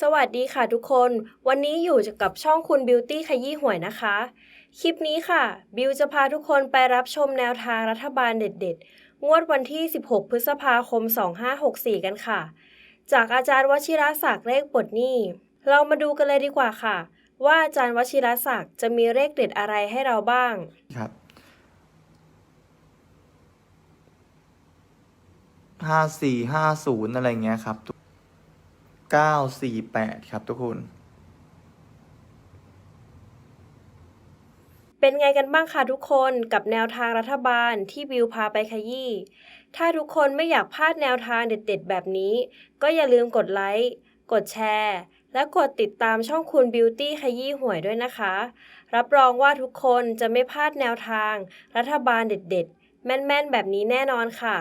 สวัสดีค่ะทุกคน วันนี้อยู่กับช่องคุณบิวตี้ขยี้หวยนะคะ คลิปนี้ค่ะ บิวจะพาทุกคนไปรับชมแนวทางรัฐบาลเด็ดๆ งวดวันที่ 16 พฤษภาคม 2564 กันค่ะ จากอาจารย์วชิรศักดิ์เลขปลดหนี้ เรามาดูกันเลยดีกว่าค่ะ ว่าอาจารย์วชิรศักดิ์จะมีเลขเด็ดอะไรให้เราบ้าง ครับห้าสี่ห้าศูนย์อะไรเงี้ยครับ เก้าสี่แปดครับทุกคน เป็นไงกันบ้างคะทุกคนกับแนวทางรัฐบาลที่บิวพาไปขยี้ ถ้าทุกคนไม่อยากพลาดแนวทางเด็ดๆ แบบนี้ ก็อย่าลืมกดไลค์ กดแชร์ และกดติดตามช่องคุณบิวตี้ขยี้หวยด้วยนะคะ รับรองว่าทุกคนจะไม่พลาดแนวทาง รัฐบาลเด็ดๆ แม่นๆ แบบนี้แน่นอนค่ะ